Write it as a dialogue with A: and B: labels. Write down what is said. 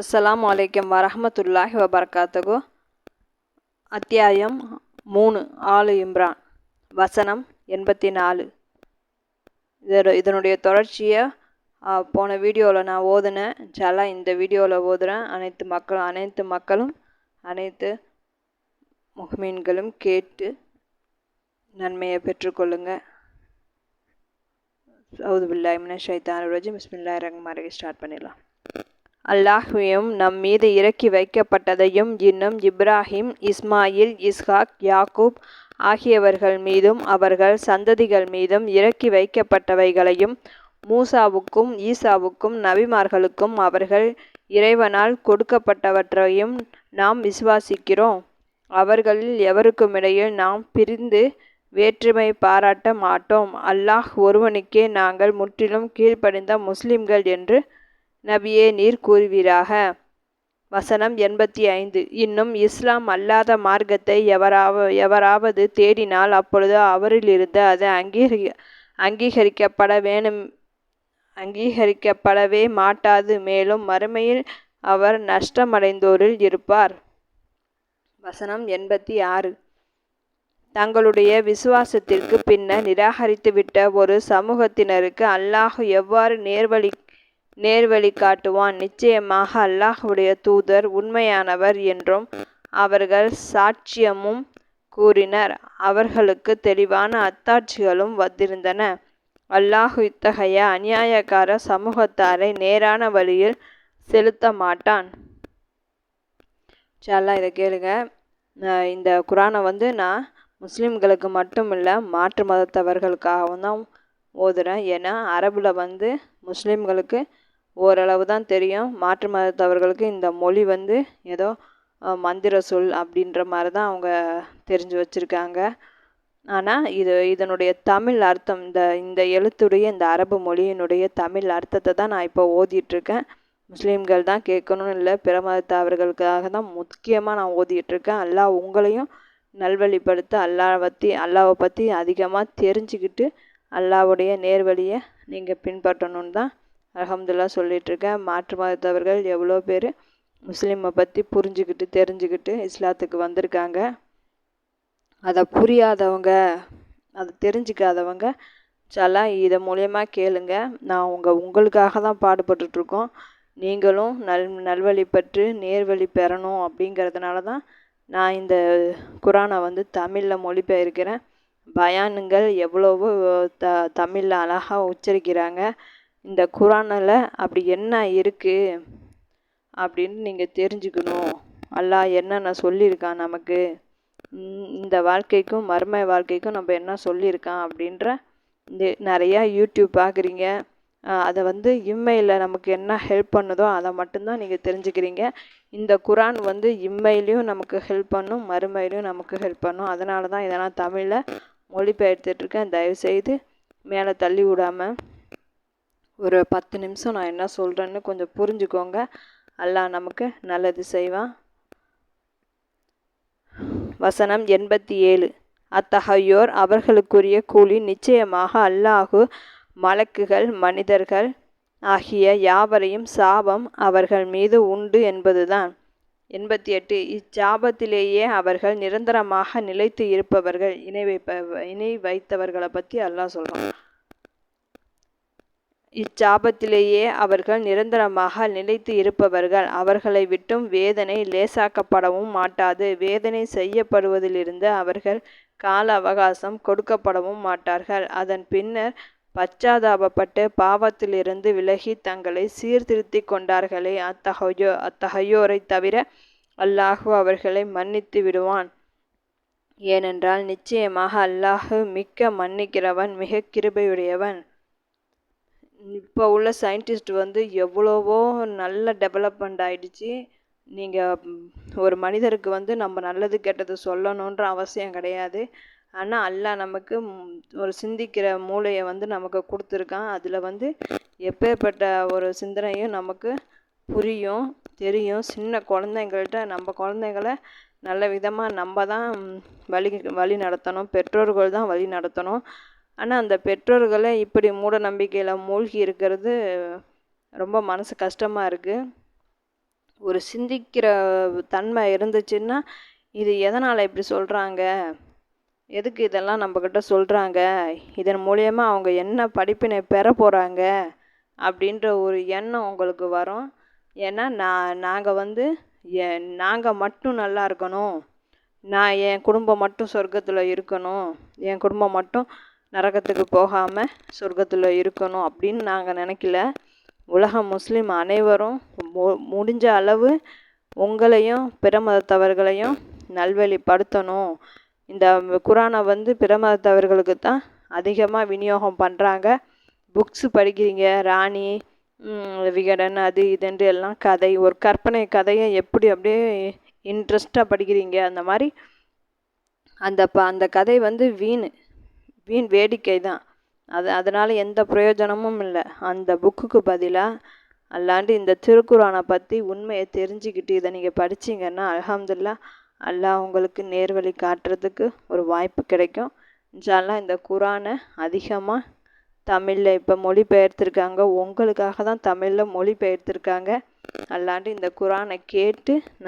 A: அஸ்லாம் வலைக்கம் வரமத்துல்லாஹி வபர்காத்தகு அத்தியாயம் மூணு ஆலு இம்ரான். வசனம் எண்பத்தி நாலு இதோட இதனுடைய தொடர்ச்சியை போன வீடியோவில் நான் ஓதுனேன் ஜலா இந்த வீடியோவில் ஓதுறேன். அனைத்து மக்களும் அனைத்து மக்களும் அனைத்து முஹ்மீன்களும் கேட்டு நன்மையை பெற்றுக்கொள்ளுங்க. சவுது பில்லாய் மின ஷைத்தான் ரஜிம் மிஸ்மில்லாய் ரஹ்மான் ஸ்டார்ட் பண்ணிடலாம். அல்லாஹ்வையும் நம் மீது இறக்கி வைக்கப்பட்டதையும் இன்னும் இப்ராஹிம் இஸ்மாயில் இஸ்ஹாக் யாக்கூப் ஆகியவர்கள் மீதும் அவர்கள் சந்ததிகள் மீதும் இறக்கி வைக்கப்பட்டவைகளையும் மூசாவுக்கும் ஈசாவுக்கும் நபிமார்களுக்கும் அவர்கள் இறைவனால் கொடுக்கப்பட்டவற்றையும் நாம் விசுவாசிக்கிறோம். அவர்களில் எவருக்குமிடையில் நாம் பிரிந்து வேற்றுமை பாராட்ட மாட்டோம். அல்லாஹ் ஒருவனுக்கே நாங்கள் முற்றிலும் கீழ்ப்படிந்த முஸ்லிம்கள் என்று நபியே நீர் கூறுவீராக. வசனம் எண்பத்தி ஐந்து. இன்னும் இஸ்லாம் அல்லாத மார்க்கத்தை எவராவ எவராவது தேடினால் அப்பொழுது அவரிலிருந்து அது அங்கீகரி அங்கீகரிக்கப்பட வேணும் அங்கீகரிக்கப்படவே மாட்டாது. மேலும் மறுமையில் அவர் நஷ்டமடைந்தோரில் இருப்பார். வசனம் எண்பத்தி ஆறு. தங்களுடைய விசுவாசத்திற்கு பின்னர் நிராகரித்துவிட்ட ஒரு சமூகத்தினருக்கு அல்லாஹ் எவ்வாறு நேர்வழி நேர்வழி காட்டுவான். நிச்சயமாக அல்லாஹுடைய தூதர் உண்மையானவர் என்றும் அவர்கள் சாட்சியமும் கூறினர். அவர்களுக்கு தெளிவான அத்தாட்சிகளும் வந்திருந்தன. அல்லாஹு இத்தகைய அநியாயக்கார சமூகத்தாரை நேரான வழியில் செலுத்த மாட்டான். சாலா இதை கேளுங்க. இந்த குரானை வந்து நான் முஸ்லீம்களுக்கு மட்டும் இல்லை மாற்று மதத்தவர்களுக்காகவும் தான் ஓதுறேன். ஏன்னா அரபில் வந்து முஸ்லீம்களுக்கு ஓரளவு தான் தெரியும். மாற்று மதத்தவர்களுக்கு இந்த மொழி வந்து ஏதோ மந்திர சொல் அப்படின்ற மாதிரி தான் அவங்க தெரிஞ்சு வச்சுருக்காங்க. ஆனால் இது இதனுடைய தமிழ் அர்த்தம் இந்த இந்த எழுத்துடைய இந்த அரபு மொழியினுடைய தமிழ் அர்த்தத்தை தான் நான் இப்போ ஓதிட்டுருக்கேன். முஸ்லீம்கள் தான் கேட்கணும்னு இல்லை பிற மதத்தவர்களுக்காக தான் முக்கியமாக நான் ஓதிட்டுருக்கேன். அல்லாஹ் உங்களையும் நல்வழிப்படுத்த அல்லாவை பற்றி அல்லாவை பற்றி அதிகமாக தெரிஞ்சுக்கிட்டு அல்லாவுடைய நேர்வழியை நீங்கள் பின்பற்றணுன்னு தான் அலமதுல்லா சொல்லிகிட்ருக்கேன் மாற்று மதத்தவர்கள் எவ்வளோ பேர் முஸ்லீமை பற்றி புரிஞ்சுக்கிட்டு தெரிஞ்சுக்கிட்டு இஸ்லாத்துக்கு வந்திருக்காங்க. அதை புரியாதவங்க அதை தெரிஞ்சுக்காதவங்க சலா இதை மூலயமா கேளுங்க. நான் உங்கள் உங்களுக்காக தான் பாடுபட்டுட்ருக்கோம். நீங்களும் நல் நல்வழி பற்று நேர்வழி பெறணும் அப்படிங்கிறதுனால தான் நான் இந்த குரானை வந்து தமிழில் மொழிபெயர்க்கிறேன். பயானுங்கள் எவ்வளவோ த தமிழில் அழகாக உச்சரிக்கிறாங்க. இந்த குரானில் அப்படி என்ன இருக்குது அப்படின்னு நீங்கள் தெரிஞ்சுக்கணும். அல்லாஹ் என்னென்ன சொல்லியிருக்கான் நமக்கு? இந்த வாழ்க்கைக்கும் மர்ம வாழ்க்கைக்கும் நம்ம என்ன சொல்லியிருக்கான் அப்படின்ற இந்த நிறையா யூடியூப் பார்க்குறீங்க அதை வந்து இம்மையில் நமக்கு என்ன ஹெல்ப் பண்ணுதோ அதை மட்டும்தான் நீங்கள் தெரிஞ்சுக்கிறீங்க. இந்த குரான் வந்து இம்மையிலையும் நமக்கு ஹெல்ப் பண்ணும் மறுமையிலையும் நமக்கு ஹெல்ப் பண்ணும். அதனால தான் இதெல்லாம் தமிழில் மொழிபெயர்த்துட்ருக்கேன் தயவுசெய்து மேலே தள்ளி விடாமல் ஒரு பத்து நிமிஷம் நான் என்ன சொல்கிறேன்னு கொஞ்சம் புரிஞ்சுக்கோங்க. அல்லாஹ் நமக்கு நல்லது செய்வான் வசனம் எண்பத்தி ஏழு. அத்தகையோர் அவர்களுக்குரிய கூலி நிச்சயமாக அல்லாஹு மலக்குகள் மனிதர்கள் ஆகிய யாவரையும் சாபம் அவர்கள் மீது உண்டு என்பதுதான். எண்பத்தி எட்டு. இச்சாபத்திலேயே அவர்கள் நிரந்தரமாக நிலைத்து இருப்பவர்கள் இணை வைப்ப இணை வைத்தவர்களை பற்றி அல்லாஹ் சொல்கிறான் இச்சாபத்திலேயே அவர்கள் நிரந்தரமாக நிலைத்து இருப்பவர்கள். அவர்களை விட்டும் வேதனை லேசாக்கப்படவும் மாட்டாது. வேதனை செய்யப்படுவதிலிருந்து அவர்கள் கால அவகாசம் கொடுக்கப்படவும் மாட்டார்கள். அதன் பின்னர் பச்சாதாபப்பட்டு பாவத்திலிருந்து விலகி தங்களை சீர்திருத்தி கொண்டார்களே. அத்தகையோ அத்தகையோரை தவிர அல்லாஹு அவர்களை மன்னித்து விடுவான். ஏனென்றால் நிச்சயமாக அல்லாஹு மிக்க மன்னிக்கிறவன் மிக கிருபையுடையவன். இப்போ உள்ள சயின்டிஸ்ட் வந்து எவ்வளவோ நல்ல டெவலப்மெண்ட் ஆகிடுச்சி நீங்கள் ஒரு மனிதருக்கு வந்து நம்ம நல்லது கெட்டது சொல்லணுன்ற அவசியம் கிடையாது. ஆனால் அல்லாஹ் நமக்கு ஒரு சிந்திக்கிற மூளையை வந்து நமக்கு கொடுத்துருக்கான். அதில் வந்து எப்பேற்பட்ட ஒரு சிந்தனையும் நமக்கு புரியும் தெரியும். சின்ன குழந்தைங்கள்ட்ட நம்ம குழந்தைங்கள நல்ல விதமாக நம்ம தான் வழி வழி நடத்தணும். பெற்றோர்கள் தான் வழி நடத்தணும். ஆனால் அந்த பெற்றோர்களை இப்படி மூட நம்பிக்கையில் மூழ்கி இருக்கிறது ரொம்ப மனசு கஷ்டமாக இருக்குது ஒரு சிந்திக்கிற தன்மை இருந்துச்சுன்னா இது எதனால் இப்படி சொல்கிறாங்க எதுக்கு இதெல்லாம் நம்மக்கிட்ட சொல்கிறாங்க இதன் மூலயமா அவங்க என்ன படிப்பினை பெற போகிறாங்க அப்படின்ற ஒரு எண்ணம் உங்களுக்கு வரும். ஏன்னா நான் நாங்கள் வந்து எ நாங்கள் மட்டும் நல்லா இருக்கணும். நான் என் குடும்பம் மட்டும் சொர்க்கத்தில் இருக்கணும். என் குடும்பம் மட்டும் நரகத்துக்கு போகாமல் சொர்க்கத்தில் இருக்கணும் அப்படின்னு நாங்கள் நினைக்கல. உலக முஸ்லீம் அனைவரும் மு முடிஞ்ச அளவு உங்களையும் பிற மதத்தவர்களையும் நல்வழிப்படுத்தணும். இந்த குரானை வந்து பிற மதத்தவர்களுக்கு தான் அதிகமாக விநியோகம் பண்ணுறாங்க புக்ஸு படிக்கிறீங்க ராணி விகடன் அது இதுன்ட்டு எல்லாம் கதை ஒரு கற்பனை கதையை எப்படி அப்படியே இன்ட்ரெஸ்ட்டாக படிக்கிறீங்க அந்த மாதிரி. அந்த ப அந்த கதை வந்து வீண். வீண் வேடிக்கை தான் அது அதனால் எந்த பிரயோஜனமும் இல்லை. அந்த புக்குக்கு பதிலாக அல்லாண்டு இந்த திருக்குறானை பற்றி உண்மையை தெரிஞ்சுக்கிட்டு இதை நீங்கள் படிச்சிங்கன்னா அலமதுல்லா அல்லாஹ் உங்களுக்கு நேர்வழி காட்டுறதுக்கு ஒரு வாய்ப்பு கிடைக்கும். இன்ஷால்லாம் இந்த குரானை அதிகமாக தமிழில் இப்போ மொழிபெயர்த்திருக்காங்க. உங்களுக்காக தான் தமிழில் மொழிபெயர்த்திருக்காங்க. அல்லாண்டு இந்த குரானை கேட்டு